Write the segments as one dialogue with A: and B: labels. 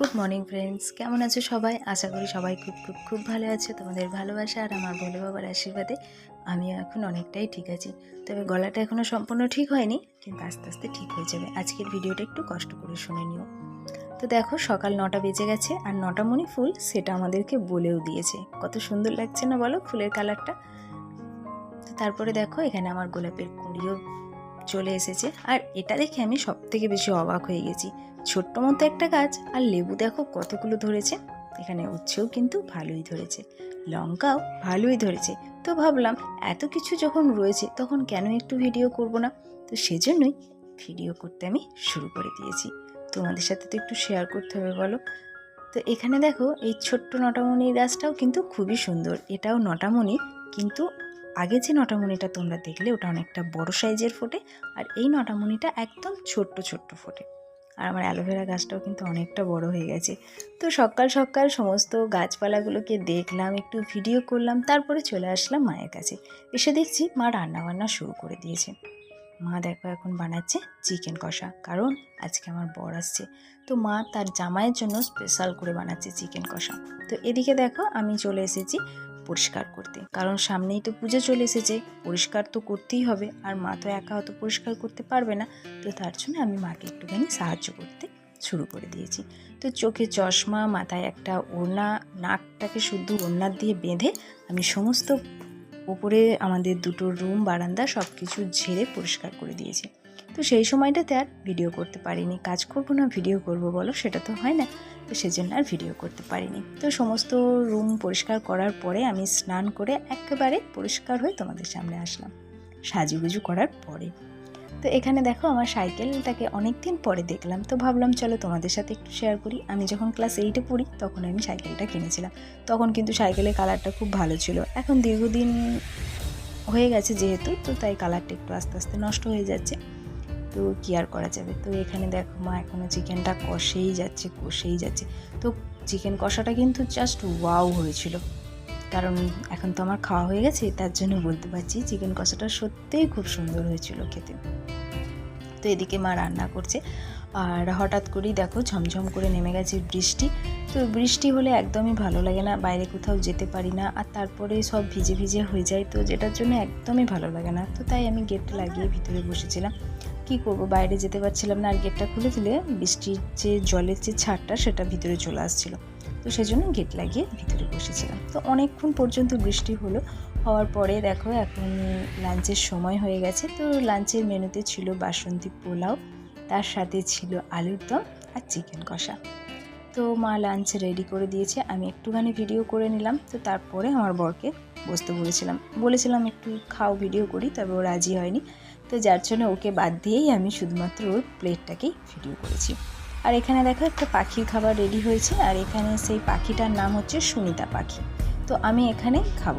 A: Good morning friends কেমন আছো সবাই? আশা করি সবাই খুব খুব খুব ভালো আছে। তোমাদের ভালোবাসা আর আমার ভোলে বাবার আশীর্বাদে আমিও এখন অনেকটাই ঠিক আছি। তবে গলাটা এখনও সম্পূর্ণ ঠিক হয়নি, কিন্তু আস্তে আস্তে ঠিক হয়ে যাবে। আজকের ভিডিওটা একটু কষ্ট করে শুনে নিও। তো দেখো, সকাল নটা বেজে গেছে আর নটা মণি ফুল সেটা আমাদেরকে বলেও দিয়েছে। কত সুন্দর লাগছে না বলো ফুলের কালারটা? তারপরে দেখো, এখানে আমার গোলাপের কুঁড়িও চলে এসেছে। আর এটা দেখে আমি সব থেকে বেশি অবাক হয়ে গেছি। ছোট্ট মতো একটা গাছ, আর লেবু দেখো কতগুলো ধরেছে। এখানে উচ্ছেও কিন্তু ভালোই ধরেছে। লঙ্কাও ভালোই ধরেছে। তো ভাবলাম, এত কিছু যখন রয়েছে, তখন কেন একটু ভিডিও করব না? তো সেজন্যই ভিডিও করতে আমি শুরু করে দিয়েছি। তোমাদের সাথে তো একটু শেয়ার করতে হবে, বলো? তো এখানে দেখো, এই ছোট্ট নটামণির গাছটাও কিন্তু খুবই সুন্দর। এটাও নটামণি, কিন্তু আগে যে নটামণিটা তোমরা দেখলে, ওটা অনেকটা বড় সাইজের ফোটে, আর এই নটামণিটা একদম ছোট্ট ছোট্ট ফোটে। আর আমার অ্যালোভেরা গাছটাও কিন্তু অনেকটা বড় হয়ে গেছে। তো সকাল সকাল সমস্ত গাছপালাগুলোকে দেখলাম, একটু ভিডিও করলাম, তারপরে চলে আসলাম মায়ের কাছে। এসে দেখছি মা রান্নাবান্না শুরু করে দিয়েছে। মা দেখো এখন বানাচ্ছে চিকেন কষা, কারণ আজকে আমার বর আসছে। তো মা তার জামাইয়ের জন্য স্পেশাল করে বানাচ্ছে চিকেন কষা। তো এদিকে দেখো আমি চলে এসেছি পরিষ্কার করতে। কারণ সামনেই তো পুজো চলে এসেছে, পরিষ্কার তো করতেই হবে। আর মা তো একা অত পরিষ্কার করতে পারবে না। তো তার জন্য আমি মাকে একটুখানি সাহায্য করতে শুরু করে দিয়েছি। তো চোখে চশমা, মাথায় একটা ওড়না, নাকটাকে শুদ্ধ ওড়নার দিয়ে বেঁধে আমি সমস্ত উপরে আমাদের দুটো রুম, বারান্দা সব কিছু ঝেড়ে পরিষ্কার করে দিয়েছি। তো সেই সময়টাতে আর ভিডিও করতে পারিনি। কাজ করব না ভিডিও করব বলো, সেটা তো হয় না। তো সেজন্য আর ভিডিও করতে পারিনি। তো সমস্ত রুম পরিষ্কার করার পরে আমি স্নান করে একেবারে পরিষ্কার হয়ে তোমাদের সামনে আসলাম। সাজুগুজু করার পরে। তো এখানে দেখো আমার সাইকেলটাকে অনেক দিন পরে দেখলাম। তো ভাবলাম, চলো তোমাদের সাথে একটু শেয়ার করি। আমি যখন ক্লাস এইটে পড়ি, তখন আমি সাইকেলটা কিনেছিলাম। তখন কিন্তু সাইকেলের কালারটা খুব ভালো ছিল। এখন দীর্ঘদিন হয়ে গেছে যেহেতু, তো তাই কালারটা একটু আস্তে আস্তে নষ্ট হয়ে যাচ্ছে। তো কী আর করা যাবে। তো এখানে দেখো মা এখনও চিকেনটা কষেই যাচ্ছে কষেই যাচ্ছে। তো চিকেন কষাটা কিন্তু জাস্ট ওয়াও হয়েছিল। কারণ এখন তো আমার খাওয়া হয়ে গেছে, তার জন্য বলতে পারছি চিকেন কষাটা সত্যিই খুব সুন্দর হয়েছিল খেতে। তো এদিকে মা রান্না করছে। আর হঠাৎ করেই দেখো ঝমঝম করে নেমে গেছে বৃষ্টি। তো বৃষ্টি হলে একদমই ভালো লাগে না, বাইরে কোথাও যেতে পারি না। আর তারপরে সব ভিজে ভিজে হয়ে যায়, তো যেটার জন্য একদমই ভালো লাগে না। তো তাই আমি গেটটা লাগিয়ে ভিতরে বসেছিলাম। কি করব? বাইরে যেতে পারছিলাম না, আর গেটটা খুলে দিলে বৃষ্টির যে জলের যে ছাড়টা, সেটা ভিতরে চলে আসছিল। তো সেজন্য গেট লাগিয়ে ভিতরে বসেছিলাম। তো অনেকক্ষণ পর্যন্ত বৃষ্টি হলো। হওয়ার পরে দেখো, এখন লাঞ্চের সময় হয়ে গেছে। তো লাঞ্চের মেনুতে ছিল বাসন্তী পোলাও, তার সাথে ছিল আলুর দম আর চিকেন কষা। তো মা লাঞ্চ রেডি করে দিয়েছে। আমি একটুখানি ভিডিও করে নিলাম। তো তারপরে আমার বরকে বসতে বলেছিলাম। বলেছিলাম, একটু খাও ভিডিও করি। তবে ও রাজি হয়নি। তো যার জন্য ওকে বাদ দিয়েই আমি শুধুমাত্র ওর প্লেটটাকেই ভিডিও করেছি। আর এখানে দেখো একটা পাখির খাবার রেডি হয়েছে, আর এখানে সেই পাখিটার নাম হচ্ছে সুনিতা পাখি। তো আমি এখানে খাব।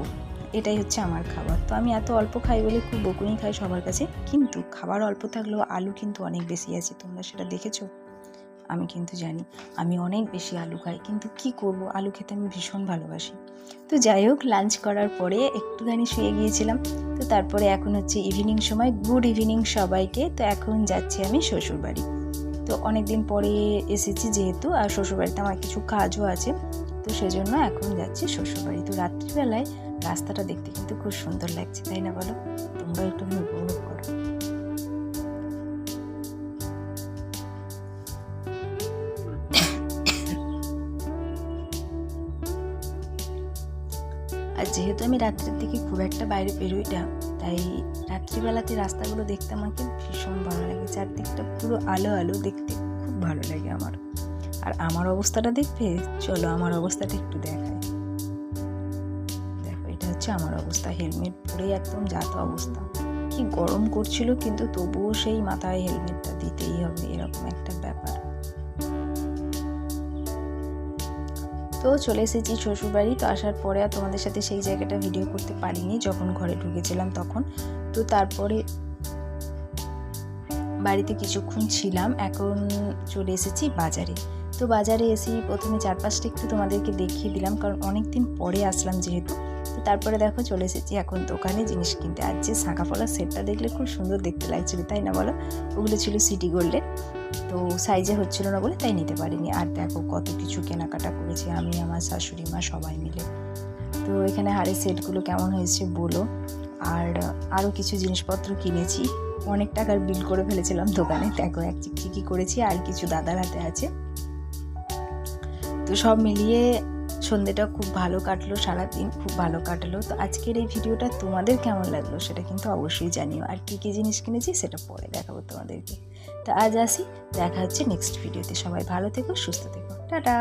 A: এটাই হচ্ছে আমার খাবার। তো আমি এত অল্প খাই বলে খুব বকুনি খাই সবার কাছে, কিন্তু খাবার অল্প থাকলেও আলু কিন্তু অনেক বেশি আছে। তোমরা সেটা দেখেছ? আমি কিন্তু জানি, আমি অনেক বেশি আলু খাই, কিন্তু কি করব? আলু খেতে আমি ভীষণ ভালোবাসি। তো যাই হোক, লাঞ্চ করার পরে একটুখানি শুয়ে গিয়েছিলাম। তারপরে এখন হচ্ছে ইভিনিং সময় গুড ইভিনিং সবাইকে। তো এখন যাচ্ছি আমি শ্বশুরবাড়ি। তো অনেক দিন পরে এসেছি যেহেতু, আর শ্বশুরবাড়িতে আমার কিছু কাজও আছে। তো সেজন্য এখন যাচ্ছি শ্বশুরবাড়ি। তো রাত্রিবেলায় রাস্তাটা দেখতে কিন্তু খুব সুন্দর লাগছে, তাই না বলো? তোমরা একটু উপভোগ করো। আর যেহেতু আমি রাত্রের দিকে খুব একটা বাইরে বেরোই না, তাই রাত্রিবেলাতে রাস্তাগুলো দেখতে আমাকে ভীষণ ভালো লাগে। চারদিকটা পুরো আলো আলো, দেখতে খুব ভালো লাগে আমার। আর আমার অবস্থাটা দেখবে? চলো আমার অবস্থাটা একটু দেখায় দেখো, এটা হচ্ছে আমার অবস্থা। হেলমেট পরে একদম যাত অবস্থা। কি গরম করছিল, কিন্তু তবুও সেই মাথায় হেলমেটটা দিতেই হবে, এরকম একটা ব্যাপার। তো চলে এসেছি শ্বশুরবাড়ি। তো আসার পরে আর তোমাদের সাথে সেই জায়গাটা ভিডিও করতে পারিনি, যখন ঘরে ঢুকেছিলাম তখন। তো তারপরে বাড়িতে কিছুক্ষণ ছিলাম, এখন চলে এসেছি বাজারে। তো বাজারে এসেই প্রথমে চারপাশটা একটু তোমাদেরকে দেখিয়ে দিলাম, কারণ অনেক দিন পরে আসলাম যেহেতু। তো তারপরে দেখো চলে এসেছি এখন দোকানে জিনিস কিনতে। আর যে শাঁখা পলার সেটটা দেখলে খুব সুন্দর দেখতে লাগছিল, তাই না বলো? ওগুলো ছিল সিটি গোল্ডের। তো সাইজে হচ্ছিল না বলে তাই নিতে পারিনি। আর দেখো কত কিছু কেনাকাটা করেছি আমি, আমার শাশুড়ি মা সবাই মিলে। তো এখানে হাড়ের সেটগুলো কেমন হয়েছে বলো? আর আরও কিছু জিনিসপত্র কিনেছি। অনেক টাকার বিল করে ফেলেছিলাম দোকানে। দেখো এক চিকচিকি করেছি, আর কিছু দাদার হাতে আছে। তো সব মিলিয়ে সন্ধেটা খুব ভালো কাটলো, সারাদিন খুব ভালো কাটলো। তো আজকের এই ভিডিওটা তোমাদের কেমন লাগল সেটা কিন্তু অবশ্যই জানিও। আর কী কী জিনিস কিনেছি সেটা পরে দেখাবো তোমাদেরকে। তো আজ আসি, দেখা হচ্ছে নেক্সট ভিডিওতে সবাই ভালো থেকো, সুস্থ থেকো। টাটা!